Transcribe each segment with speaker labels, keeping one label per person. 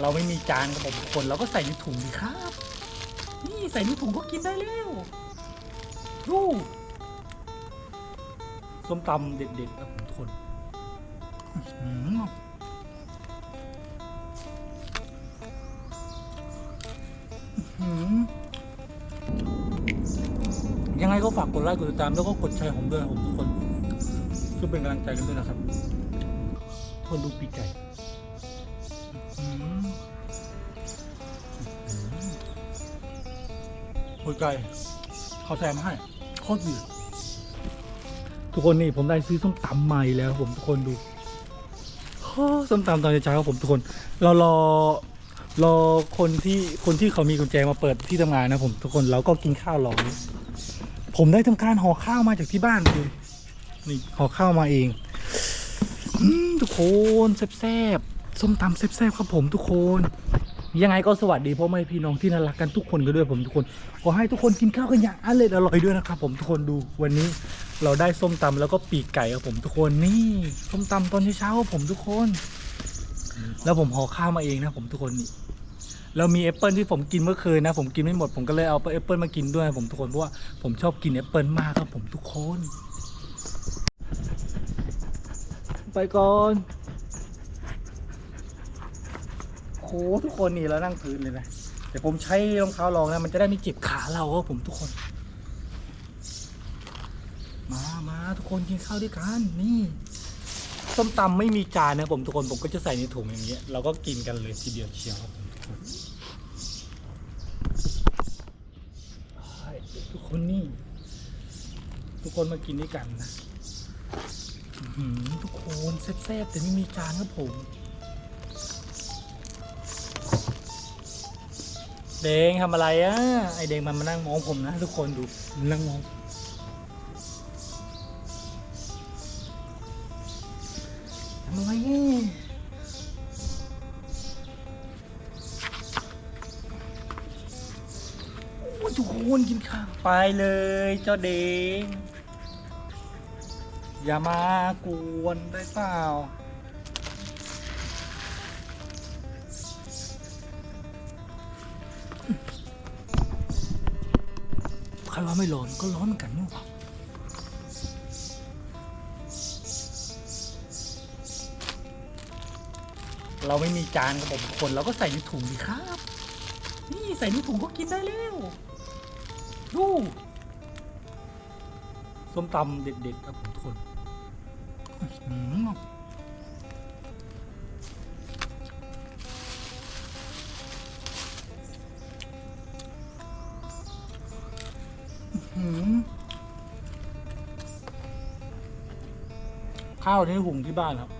Speaker 1: เราไม่มีจานครับผมทุกคนเราก็ใส่ในถุงดีครับ นี่ใส่ในถุงก็กินได้แล้วดูส้มตำเด็ดๆครับทุกคนยังไงก็ฝากกดไลค์กดติดตามแล้วก็กดแชร์ผมด้วยครับผมทุกคนช่วยเป็นกำลังใจกันด้วยนะครับทนดูปีกไก่ หัวใจเขาแซมให้โคตรดีทุกคนนี่ผมได้ซื้อส้มตำใหม่แล้วผมทุกคนดูส้มตำตอนเช้าครับผมทุกคน เรารอรอคนที่คนที่เขามีกุญแจมาเปิดที่ทำงานนะผมทุกคนเราก็กินข้าวรอผมได้ทำการห่อข้าวมาจากที่บ้านเลยนี่ห่อข้าวมาเองอทุกคนแซ่บๆส้มตำแซ่บๆครับผมทุกคน ยังไงก็สวัสดีพ่อแม่พี่น้องที่น่ารักกันทุกคนกันด้วยผมทุกคน ขอให้ทุกคนกินข้าวกันอย่างอร่อยอร่อยด้วยนะครับผมทุกคนดูวันนี้เราได้ส้มตำแล้วก็ปีกไก่ครับผมทุกคนนี่ส้มตำตอนเช้าๆครับผมทุกคน แล้วผมห่อข้าวมาเองนะผมทุกคนนี่แล้วมีแอปเปิลที่ผมกินเมื่อคืนนะผมกินไม่หมดผมก็เลยเอาแอปเปิลมากินด้วยผมทุกคนเพราะว่าผมชอบกินแอปเปิลมากครับผมทุกคน ไปก่อน โห ทุกคนนี่เรานั่งพื้นเลยนะแต่ผมใช้รองเท้ารองนะมันจะได้ไม่เจ็บขาเราครับผมทุกคน มามาทุกคนกินข้าวด้วยกันนี่ส้มตำไม่มีจานนะผมทุกคนผมก็จะใส่ในถุงอย่างเงี้ยเราก็กินกันเลยทีเดียวเชียวครับผมทุกคนทุกคนนี่ ทุกคนมากินด้วยกันนะทุกคนแซ่บๆแต่ไม่มีจานครับผม เดงทำอะไรอะไอเดงมันมานั่งมองผมนะทุกคนดูมันนั่งมองทำอะไรทุกคนกินข้าวไปเลยเจ้าเดง อย่ามากวนได้เปล่า ครว่าไม่ร้อนก็ร้อนเหมือนกันนี่หว่าเราไม่มีจานครับผมทุกคนเราก็ใส่ในถุงดีครับ นี่ใส่ในถุงก็กินได้แล้ว ดูส้มตำเด็ดๆครับผมทุกคน ข้าวที่หุงที่บ้านครับ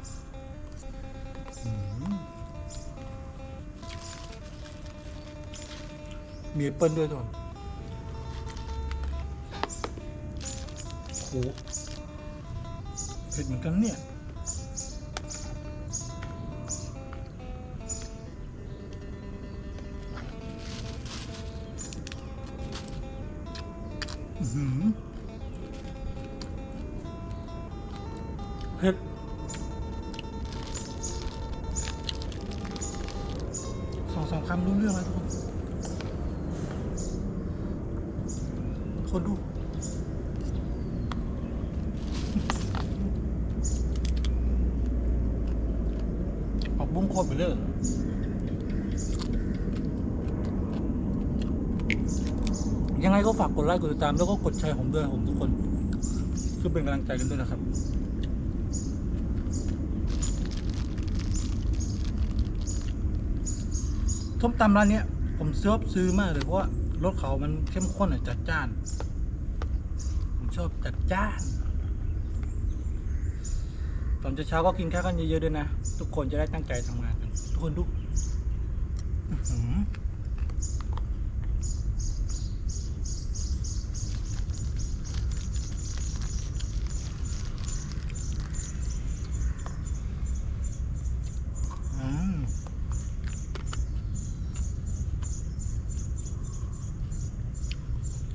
Speaker 1: มีแอปเปิ้ลด้วยทุกคนโหเผ็ดเหมือนกันเนี่ย เผ็ดสองสามคำรู้เรื่องแล้วทุกคนคนดูออกบุ้งโคตรไปเลยยัง ไงก็ฝากกดไลค์กดติดตามแล้วก็กดแชร์ผมด้วยผมทุกคนช่วยเป็นกำลังใจกันด้วยนะครับส้มตำร้านนี้ผมชอบซื้อมากเลยเพราะว่ารสเขามันเข้มข้นอะจัดจ้าน ผมชอบจัดจ้าน ตอนเช้าก็กินข้าวกันเยอะๆด้วยนะ ทุกคนจะได้ตั้งใจทำงานกัน ทุกคนดู อืม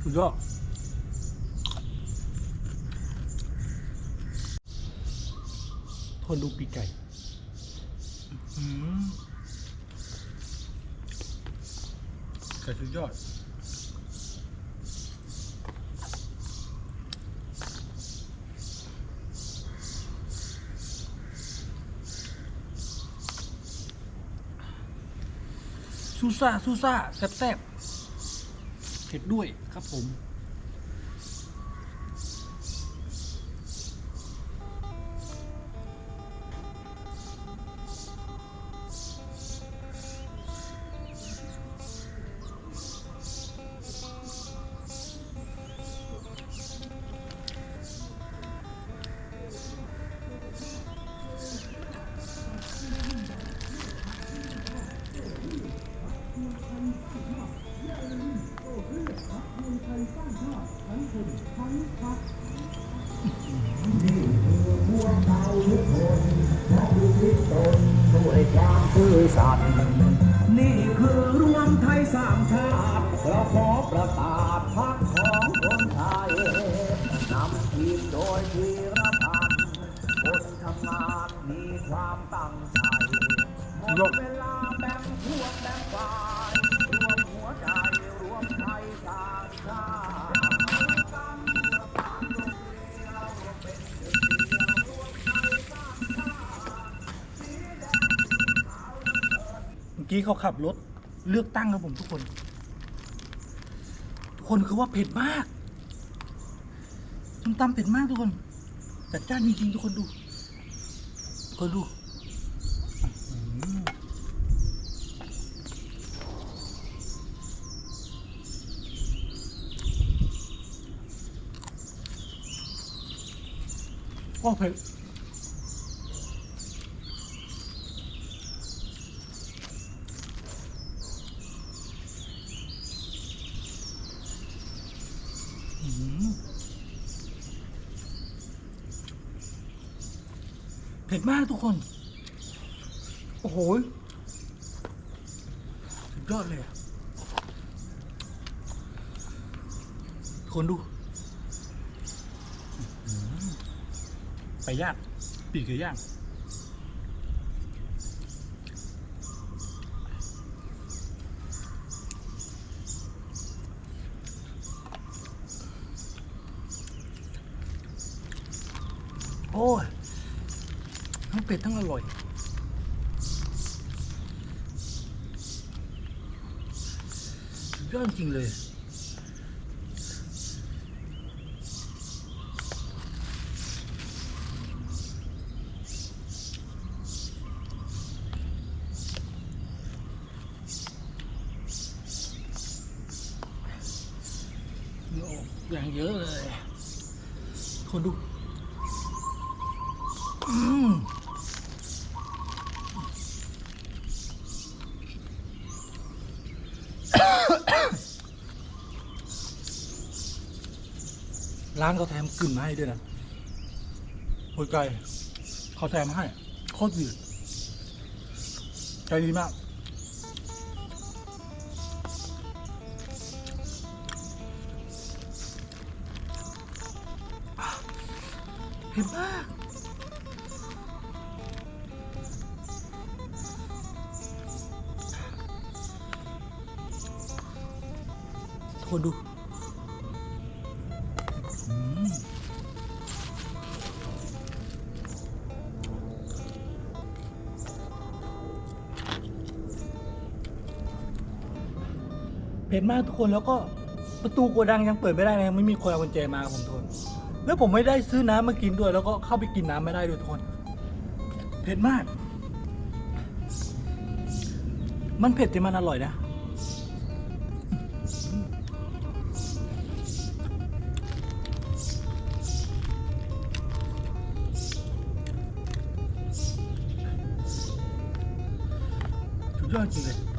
Speaker 1: สุดยอดทนดูปีกไก่ไก่สุดยอดซูซ่าซูซ่าแซ่บๆ เผ็ดด้วยครับผม
Speaker 2: สัตว์นี่คือรวมไทยสร้างชาติเราขอประกาศพักของคนไทยนำทีมโดยทีรพันธ์คนทำงานมีความตั้งใจหมดเว กี้
Speaker 1: เขาขับรถเลือกตั้งครับผมทุกคน ทุกคนคือว่าเผ็ดมากส้มตำเผ็ดมากทุกคน จัดจ้านจริงๆทุกคนดูทุกคนดูโอ้เผ็ด อื้อหือ เผ็ดมากทุกคน โอ้โหสุดยอดเลยคนดูไปย่างปีกไก่ย่าง โอ้ยทั้งเป็ดทั้งอร่อย ยอดจริงเลย อย่างเยอะเลย คนดู ร้านเขาแถมกึ่นมาให้ด้วยนะโอยไก่เขาแถมมาให้ โคตรดีใจดีมากเผ็ดมาก คนดูเผ็ดมากทุกคนแล้วก็ประตูโกดังยังเปิดไม่ได้นะยังไม่มีคนเอากุญแจมาผมทุกคนแล้วผมไม่ได้ซื้อน้ำมากินด้วย แล้วก็เข้าไปกินน้ำไม่ได้ด้วยทุกคนเผ็ดมาก มันเผ็ดแต่มันอร่อยนะ สุดยอดจริ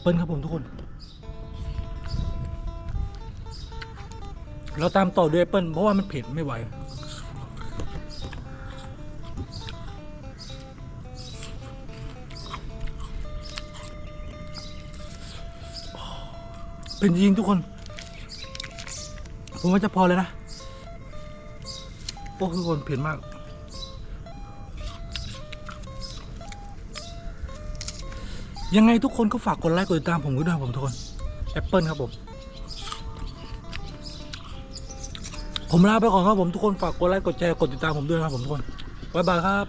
Speaker 1: ปเปิลครับผมทุกคน เราตามต่อด้วยแอปเปิลเพราะว่ามันเผ็ดไม่ไหวเป็นจริงทุกคน ผมว่าจะพอเลยนะ โอ้คือคนเผ็ดมาก ยังไงทุกคนก็ฝากกดไลค์กดติดตามผมด้วยครับผมทุกคนแอปเปิลครับผม ผมลาไปก่อนครับผมทุกคนฝากกดไลค์กดแชร์กดติดตามผมด้วยครับผมทุกคนบ๊ายบายครับ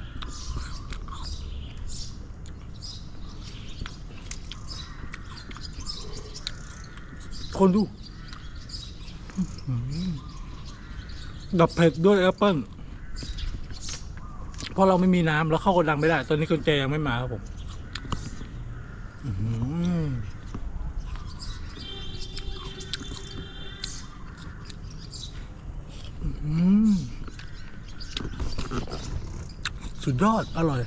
Speaker 1: คนดูดับเผ็ดด้วยแอปเปิลเพราะเราไม่มีน้ำแล้วเข้ากระดังไม่ได้ ตอนนี้กุญแจยังไม่มาครับผม สุดยอด อร่อย